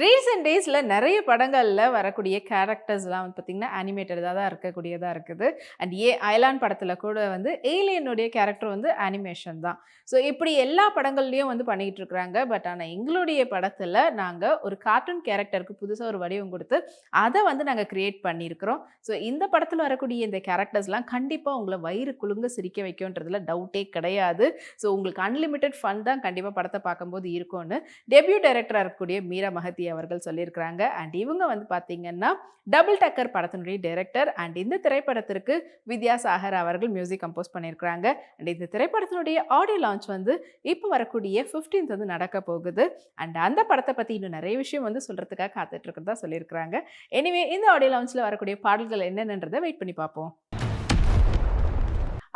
Recent டேஸில் நிறைய படங்களில் வரக்கூடிய கேரக்டர்ஸ்லாம் வந்து பார்த்திங்கன்னா அனிமேட்டடாக தான் இருக்கக்கூடியதாக இருக்குது. அண்ட் ஏ ஐலாண்ட் படத்தில் கூட வந்து ஏலியனுடைய கேரக்டர் வந்து அனிமேஷன் தான். ஸோ இப்படி எல்லா படங்கள்லையும் வந்து பண்ணிக்கிட்டு இருக்கிறாங்க. பட் ஆனால் எங்களுடைய படத்தில் நாங்கள் ஒரு கார்ட்டூன் கேரக்டருக்கு புதுசாக ஒரு வடிவம் கொடுத்து அதை வந்து நாங்கள் க்ரியேட் பண்ணியிருக்கிறோம். ஸோ இந்த படத்தில் வரக்கூடிய இந்த கேரக்டர்ஸ்லாம் கண்டிப்பாக உங்களை வயிறு குலுங்க சிரிக்க வைக்கும்ன்றதுல டவுட்டே கிடையாது. ஸோ உங்களுக்கு அன்லிமிட்டெட் ஃபன் தான் கண்டிப்பாக படத்தை பார்க்கும்போது இருக்கும்னு. டெபியூ டைரக்டராக இருக்கக்கூடிய மீரா மகத்தி அவர்கள் சொல்லியிருக்கிறாங்க. அண்ட் இவங்க வந்து பார்த்தீங்கன்னா டபுள் டக்கர் படத்தினுடைய டைரக்டர் அண்ட் இந்த திரைப்படத்திற்கு வித்யாசாகர் அவர்கள் மியூசிக் கம்போஸ் பண்ணியிருக்கிறாங்க. அண்ட் இந்த திரைப்படத்தினுடைய ஆடியோ லான்ச் வந்து இப்போ வரக்கூடிய 15th வந்து நடக்க போகுது. அண்ட் அந்த படத்தை பற்றி இன்னும் நிறைய விஷயம் வந்து சொல்கிறதுக்காக காத்துட்டு இருக்கிறதா சொல்லியிருக்கிறாங்க. எனிவே இந்த ஆடியோ லான்ச்சில் வரக்கூடிய பாடல்கள் என்னென்னன்றதை வெயிட் பண்ணி பார்ப்போம்.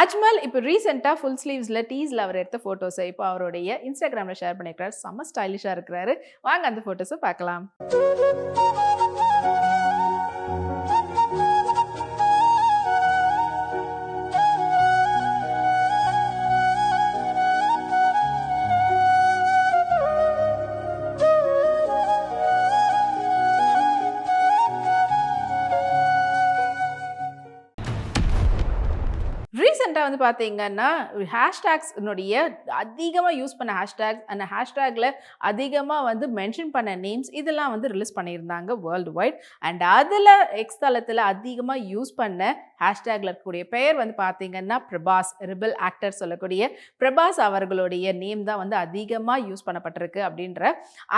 அஜ்மல் இப்போ ரீசெண்டாக ஃபுல் ஸ்லீவ்ஸில் டீஸில் அவர் எடுத்த ஃபோட்டோஸை இப்போ அவருடைய இன்ஸ்டாகிராமில் ஷேர் பண்ணியிருக்கிறார் செம்ம ஸ்டைலிஷாக இருக்கிறாரு. வாங்க அந்த ஃபோட்டோஸை பார்க்கலாம். ரீசெண்டாக வந்து பார்த்தீங்கன்னா ஹேஷ்டேக்ஸ்னுடைய அதிகமாக யூஸ் பண்ண ஹேஷ்டேக்ஸ் அந்த ஹேஷ்டேக்கில் அதிகமாக வந்து மென்ஷன் பண்ண நேம்ஸ் இதெல்லாம் வந்து ரிலீஸ் பண்ணியிருந்தாங்க வேர்ல்டு வைட் அண்ட் அதில் எக்ஸ் தளத்தில் அதிகமாக யூஸ் பண்ண ஹேஷ்டேக்கில் இருக்கக்கூடிய பெயர் வந்து பார்த்தீங்கன்னா பிரபாஸ் ரிபிள் ஆக்டர் சொல்லக்கூடிய பிரபாஸ் அவர்களுடைய நேம் தான் வந்து அதிகமாக யூஸ் பண்ணப்பட்டிருக்கு அப்படின்ற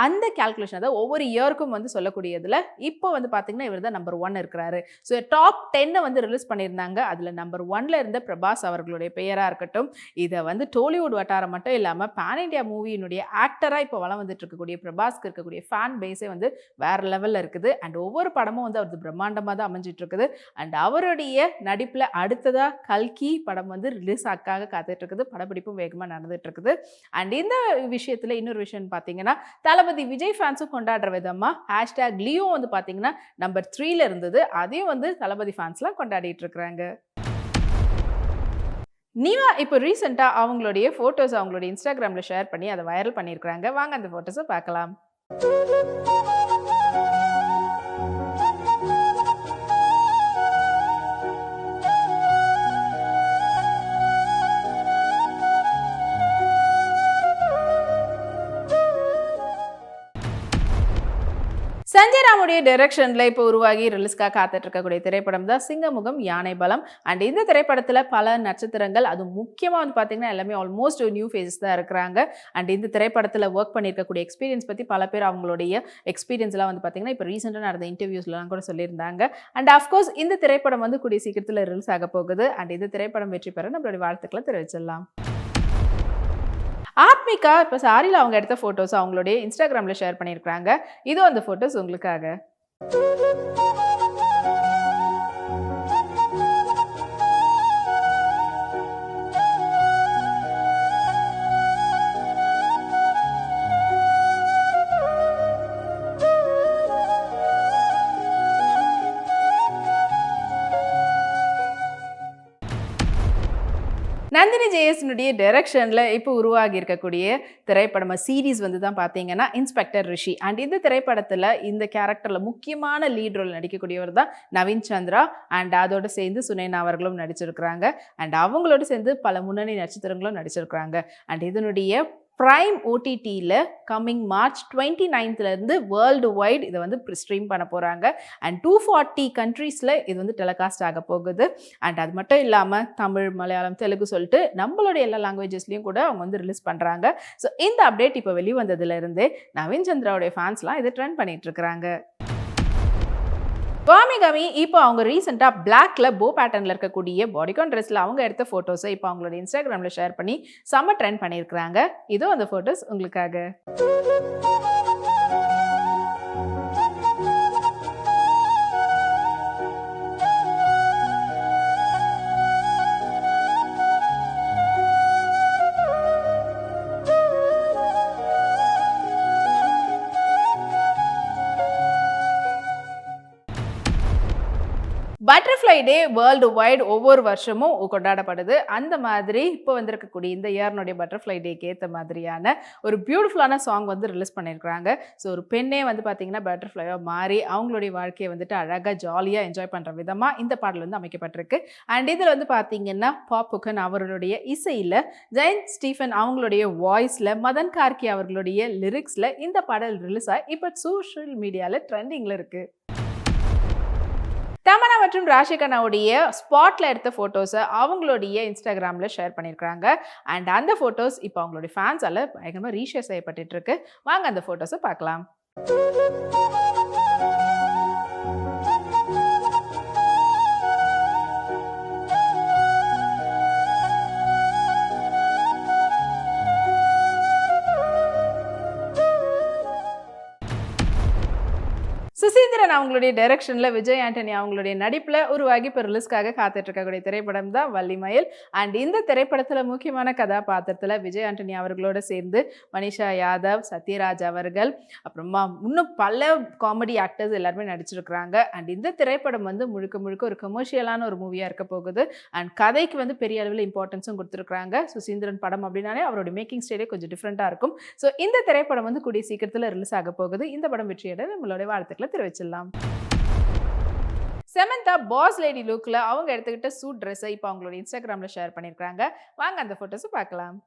அந்த கேல்குலேஷன் அதாவது ஒவ்வொரு இயருக்கும் வந்து சொல்லக்கூடியதில் இப்போ வந்து பார்த்தீங்கன்னா இவர் தான் நம்பர் ஒன் இருக்கிறாரு. ஸோ டாப் டென்னை வந்து ரிலீஸ் பண்ணியிருந்தாங்க. அதில் நம்பர் ஒன்ல இருந்த பிரபாஸ் அவர்களுடைய பெயராக இருக்கட்டும். இதை வந்து டோலிவுட் வட்டாரம் மட்டும் இல்லாமல் பேன் இண்டியா மூவியினுடைய ஆக்டராக இப்போ வளம் வந்துட்டு இருக்கக்கூடிய பிரபாஸ்க்கு இருக்கக்கூடிய ஃபேன் பேஸே வந்து வேறு லெவலில் இருக்குது. அண்ட் ஒவ்வொரு படமும் வந்து அவரது பிரம்மாண்டமாக தான் அமைஞ்சிட்டு இருக்குது. அண்ட் அவருடைய நடிப்பில் அடுத்ததாக கல்கி படம் வந்து ரிலீஸ் ஆக்காக காத்துட்டு இருக்குது. படப்பிடிப்பும் வேகமாக நடந்துட்டு இருக்குது. அண்ட் இந்த விஷயத்தில் இன்னொரு விஷயம் பார்த்தீங்கன்னா தளபதி விஜய் ஃபேன்ஸும் கொண்டாடுற விதமாக ஹேஷ்டேக் லியோ வந்து பார்த்தீங்கன்னா நம்பர் த்ரீல இருந்தது. அதையும் வந்து தளபதி ஃபேன்ஸ்லாம் கொண்டாடிட்டு இருக்கிறாங்க. நீவா இப்போ ரீசெண்டாக அவங்களுடைய ஃபோட்டோஸ் அவங்களுடைய இன்ஸ்டாகிராமில் ஷேர் பண்ணி அதை வைரல் பண்ணியிருக்கிறாங்க. வாங்க அந்த ஃபோட்டோஸை பார்க்கலாம். சஞ்சய் ராமுடைய டைரக்ஷனில் இப்போ உருவாகி ரிலீஸ்க்காக காத்துட்டு இருக்கக்கூடிய திரைப்படம் தான் சிங்கமுகம் யானை பலம். அண்ட் இந்த திரைப்படத்தில் பல நட்சத்திரங்கள் அது முக்கியமாக வந்து பார்த்தீங்கன்னா எல்லாமே ஆல்மோஸ்ட் நியூ ஃபேஸஸ் தான் இருக்கிறாங்க. அண்ட் இந்த திரைப்படத்தில் ஒர்க் பண்ணியிருக்கக்கூடிய எக்ஸ்பீரியன்ஸ் பற்றி பல பேர் அவங்களுடைய எக்ஸ்பீரியன்ஸ்லாம் வந்து பார்த்தீங்கன்னா இப்போ ரீசெண்டாக நடந்த இன்டர்வியூஸ்லாம் கூட சொல்லியிருந்தாங்க. அண்ட் அஃப்கோர்ஸ் இந்த திரைப்படம் வந்து கூடிய சீக்கிரத்தில் ரிலீஸ் ஆக போகுது. அண்ட் இந்த திரைப்படம் வெற்றி பெற நம்மளுடைய வாழ்த்துக்களை தெரிவிச்சிடலாம். ஆத்மிகா இப்போ சாரியில் அவங்க எடுத்த ஃபோட்டோஸ் அவங்களுடைய இன்ஸ்டாகிராமில் ஷேர் பண்ணியிருக்கிறாங்க. இதுவும் அந்த ஃபோட்டோஸ் உங்களுக்காக. நந்தினி ஜெயசனுடைய டைரக்ஷனில் இப்போ உருவாகி இருக்கக்கூடிய திரைப்படம் சீரீஸ் வந்து தான் பார்த்தீங்கன்னா இன்ஸ்பெக்டர் ரிஷி அண்ட் இந்த திரைப்படத்தில் இந்த கேரக்டரில் முக்கியமான லீட் ரோல் நடிக்கக்கூடியவர் தான் நவீன் சந்திரா. அண்ட் அதோடு சேர்ந்து சுனேனா அவர்களும் நடிச்சிருக்கிறாங்க. அண்ட் அவங்களோட சேர்ந்து பல முன்னணி நட்சத்திரங்களும் நடிச்சிருக்கிறாங்க. அண்ட் இதனுடைய ப்ரைம் ஓடிடியில் கம்மிங் மார்ச் டுவெண்ட்டி நைன்த்லேருந்து வேர்ல்டு வைட் இதை வந்து ஸ்ட்ரீம் பண்ண போகிறாங்க அண்ட் டூ ஃபார்ட்டி கண்ட்ரீஸில் இது வந்து டெலிகாஸ்ட் ஆக போகுது. அண்ட் அது மட்டும் இல்லாமல் தமிழ் மலையாளம் தெலுங்கு சொல்லிட்டு நம்மளுடைய எல்லா லாங்குவேஜஸ்லேயும் கூட அவங்க வந்து ரிலீஸ் பண்ணுறாங்க ஸோ இந்த அப்டேட் இப்போ வெளிவந்ததுலேருந்து நவீன் சந்திராவுடைய ஃபேன்ஸ்லாம் இதை ட்ரெண்ட் பண்ணிகிட்ருக்குறாங்க காமிகாமி இப்போ அவங்க ரீசெண்டாக பிளாக்ல போ பேட்டர்னில் இருக்கக்கூடிய பாடிகான் ட்ரெஸ்ஸில் அவங்க எடுத்த ஃபோட்டோஸை இப்போ அவங்களோட இன்ஸ்டாகிராமில் ஷேர் பண்ணி செம்ம ட்ரெண்ட் பண்ணியிருக்கிறாங்க. இதோ அந்த ஃபோட்டோஸ் உங்களுக்காக. பட்டர்ஃப்ளை டே வேர்ல்டு வைடு ஒவ்வொரு வருஷமும் கொண்டாடப்படுது. அந்த மாதிரி இப்போ வந்திருக்கக்கூடிய இந்த இயர்னுடைய பட்டர்ஃப்ளை டேக்கு ஏற்ற மாதிரியான ஒரு பியூட்டிஃபுல்லான சாங் வந்து ரிலீஸ் பண்ணியிருக்கிறாங்க ஸோ ஒரு பெண்ணே வந்து பார்த்தீங்கன்னா பட்டர்ஃப்ளையாக மாறி அவங்களுடைய வாழ்க்கையை வந்துட்டு அழகாக ஜாலியாக என்ஜாய் பண்ணுற விதமாக இந்த பாடல் வந்து அமைக்கப்பட்டிருக்கு. அண்ட் இதில் வந்து பார்த்தீங்கன்னா பாப்புகன் அவர்களுடைய இசையில் ஜெயந்த் ஸ்டீஃபன் அவங்களுடைய வாய்ஸில் மதன் கார்கி அவர்களுடைய லிரிக்ஸில் இந்த பாடல் ரிலீஸ் ஆகி இப்போ சோஷியல் மீடியாவில் ட்ரெண்டிங்கில் இருக்குது தமனா மற்றும் ராஷிகனாவுடைய ஸ்பாட்டில் எடுத்த ஃபோட்டோஸை அவங்களுடைய இன்ஸ்டாகிராமில் ஷேர் பண்ணியிருக்கிறாங்க அண்ட் அந்த ஃபோட்டோஸ் இப்போ அவங்களுடைய ஃபேன்ஸால் பயங்கரமாக ரீஷேர் செய்யப்பட்டுட்டு இருக்கு. வாங்க அந்த ஃபோட்டோஸை பார்க்கலாம். சுசீந்திரன் அவங்களுடைய டைரக்ஷனில் விஜய் ஆண்டனி அவங்களுடைய நடிப்பில் உருவாகி இப்போ ரிலீஸ்க்காக காத்துட்ருக்கக்கூடிய திரைப்படம் தான் வள்ளிமயில். அண்ட் இந்த திரைப்படத்தில் முக்கியமான கதாபாத்திரத்தில் விஜய் ஆண்டனி அவர்களோட சேர்ந்து மனிஷா யாதவ் சத்யராஜ் அவர்கள் அப்புறமா இன்னும் பல காமெடி ஆக்டர்ஸ் எல்லாருமே நடிச்சிருக்கிறாங்க. அண்ட் இந்த திரைப்படம் வந்து முழுக்க முழுக்க ஒரு கமர்ஷியலான ஒரு மூவியாக இருக்க போகுது. அண்ட் கதைக்கு வந்து பெரிய அளவில் இம்பார்ட்டன்ஸும் கொடுத்துருக்காங்க சுசீந்திரன் படம் அப்படின்னாலே அவருடைய மேக்கிங் ஸ்டைலே கொஞ்சம் டிஃப்ரெண்ட்டாக இருக்கும். ஸோ இந்த திரைப்படம் வந்து கூடிய சீக்கிரத்தில் ரிலீஸ் ஆக போகுது. இந்த படம் வெற்றியிட நம்மளுடைய வாழ்த்துக்களை தெரிவிச்சிடலாம். செமந்தா பாஸ் லேடி லுக்கில் அவங்க எடுத்துக்கிட்ட சூட் ட்ரெஸ்ஸை இப்போ அவங்களோட இன்ஸ்டாகிராமில் ஷேர் பண்ணியிருக்காங்க வாங்க அந்த ஃபோட்டோஸை பார்க்கலாம்.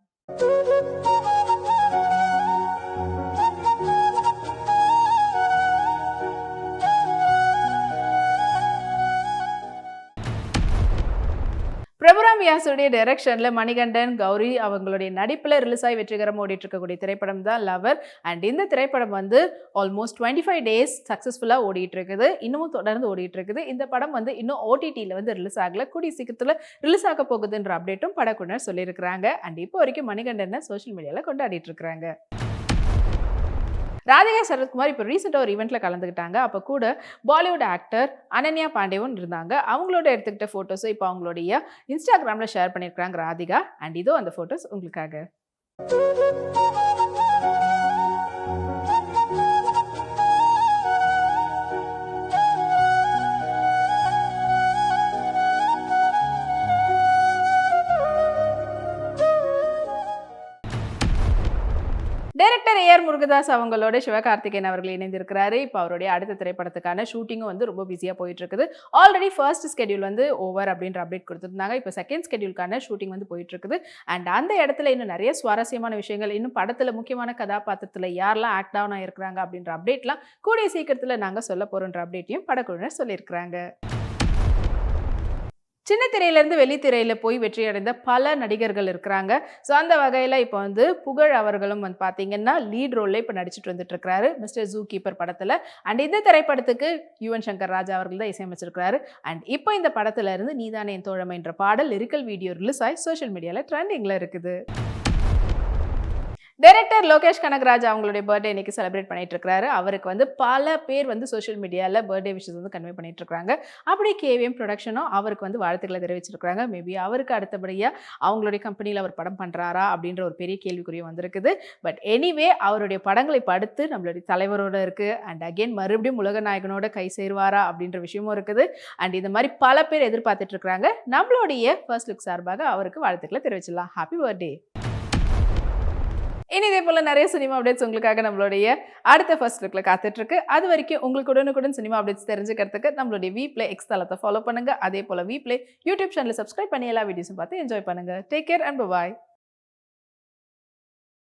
பிரபுராம் வியாசுடைய டைரக்ஷனில் மணிகண்டன் கௌரி அவங்களுடைய நடிப்பில் ரிலீஸ் ஆகி வெற்றிகரமாக ஓடிட்டு இருக்கக்கூடிய திரைப்படம் தான் லவர் அண்ட் இந்த திரைப்படம் வந்து ஆல்மோஸ்ட் டுவெண்ட்டி ஃபைவ் டேஸ் சக்ஸஸ்ஃபுல்லாக ஓடிட்டு இருக்குது இன்னமும் தொடர்ந்து ஓடிட்டு இருக்குது இந்த படம் வந்து இன்னும் ஓடிடியில் வந்து ரிலீஸ் ஆகல. கூடிய சீக்கிரத்தில் ரிலீஸ் ஆக போகுதுன்ற அப்டேட்டும் படக்குனர் சொல்லியிருக்கிறாங்க. அண்ட் இப்போ வரைக்கும் மணிகண்டனை சோஷியல் மீடியாவில் கொண்டாடிட்டு இருக்கிறாங்க ராதிகா சரத்குமார் இப்போ ரீசெண்டாக ஒரு ஈவெண்ட்டில் கலந்துக்கிட்டாங்க அப்போ கூட பாலிவுட் ஆக்டர் அனன்யா பாண்டேவும் இருந்தாங்க. அவங்களோட எடுத்துக்கிட்ட ஃபோட்டோஸை இப்போ அவங்களுடைய இன்ஸ்டாகிராமில் ஷேர் பண்ணியிருக்கிறாங்க ராதிகா. அண்ட் இதோ அந்த ஃபோட்டோஸ் உங்களுக்காக. டைரக்டர் அவங்களோட சிவகார்த்திகேயன் அவர்கள் இணைந்திருக்கிறாரு. இப்போ அவருடைய அடுத்த திரைப்படத்துக்கான ஷூட்டிங்கும் வந்து ரொம்ப பிஸியாக போயிட்டு இருக்குது ஆல்ரெடி ஃபர்ஸ்ட் ஸ்கெடியூல் வந்து ஓவர் அப்படின்ற அப்டேட் கொடுத்துருந்தாங்க. இப்போ செகண்ட் ஸ்கெடியூலுக்கான ஷூட்டிங் வந்து போயிட்டு இருக்குது அண்ட் அந்த இடத்துல இன்னும் நிறைய சுவாரஸ்யமான விஷயங்கள் இன்னும் படத்தில் முக்கியமான கதாபாத்திரத்தில் யாரெல்லாம் ஆக்ட் ஆன் ஆகிருக்கிறாங்க அப்படின்ற அப்டேட்லாம் கூடிய சீக்கிரத்தில் நாங்கள் சொல்ல போகிறோன்ற அப்டேட்டையும் படக்குழுவினர் சொல்லியிருக்கிறாங்க. சின்ன திரையிலேருந்து வெளித்திரையில் போய் வெற்றியடைந்த பல நடிகர்கள் இருக்கிறாங்க. ஸோ அந்த வகையில் இப்போ வந்து புகழ் அவர்களும் வந்து பார்த்தீங்கன்னா லீட் ரோலில் இப்போ நடிச்சிட்டு வந்துட்டு இருக்கிறாரு மிஸ்டர் ஜூ கீப்பர் படத்தில். அண்ட் இந்த திரைப்படத்துக்கு யுவன் சங்கர் ராஜா அவர்கள் தான் இசையமைச்சிருக்கிறாரு. அண்ட் இப்போ இந்த படத்துலேருந்து நீதானே என் தோழமைன்ற பாடல் லிரிக்கல் வீடியோ ரிலீஸ் ஆகி சோஷியல் மீடியாவில் ட்ரெண்டிங்கில் இருக்குது. டைரக்டர் லோகேஷ் கனகராஜ் அவங்களுடைய பர்த்டே இன்னைக்கு செலிப்ரேட் பண்ணிட்டு இருக்காரு அவருக்கு வந்து பல பேர் வந்து சோஷியல் மீடியாவில் பர்த்டே விஷஸ் வந்து கன்வே பண்ணிட்டு இருக்காங்க அப்படி கேவிஎம் ப்ரொடக்ஷனும் அவருக்கு வந்து வாழ்த்துக்களை தெரிவிச்சிருக்காங்க மேபி அவருக்கு அடுத்தபடியாக அவங்களுடைய கம்பெனியில் அவர் படம் பண்ணுறாரா அப்படின்ற ஒரு பெரிய கேள்விக்குரிய வந்திருக்குது. பட் எனிவே அவருடைய படங்களை படுத்து நம்மளுடைய தலைவரோட இருக்குது அண்ட் அகெயின் மறுபடியும் உலக நாயகனோட கை சேருவாரா அப்படின்ற விஷயமும் இருக்குது. அண்ட் இந்த மாதிரி பல பேர் எதிர்பார்த்துட்ருக்குறாங்க நம்மளுடைய ஃபர்ஸ்ட் லுக் சார்பாக அவருக்கு வாழ்த்துக்களை தெரிவிச்சிடலாம். ஹாப்பி பர்த்டே இனி இதே போல் நிறைய சினிமா அப்டேட்ஸ் உங்களுக்காக நம்மளுடைய அடுத்த ஃபர்ஸ்ட் லுக்கில் காத்துட்ருக்கு. அது வரைக்கும் உங்களுக்கு உடனுக்குடன் சினிமா அப்டேட்ஸ் தெரிஞ்சுக்கிறதுக்கு நம்மளுடைய வி பிளே எக்ஸ் தளத்தை ஃபாலோ பண்ணுங்க. அதே போல் V play YouTube channel subscribe பண்ணி எல்லா வீடியோஸும் பார்த்து என்ஜாய் பண்ணுங்க. Take care and bye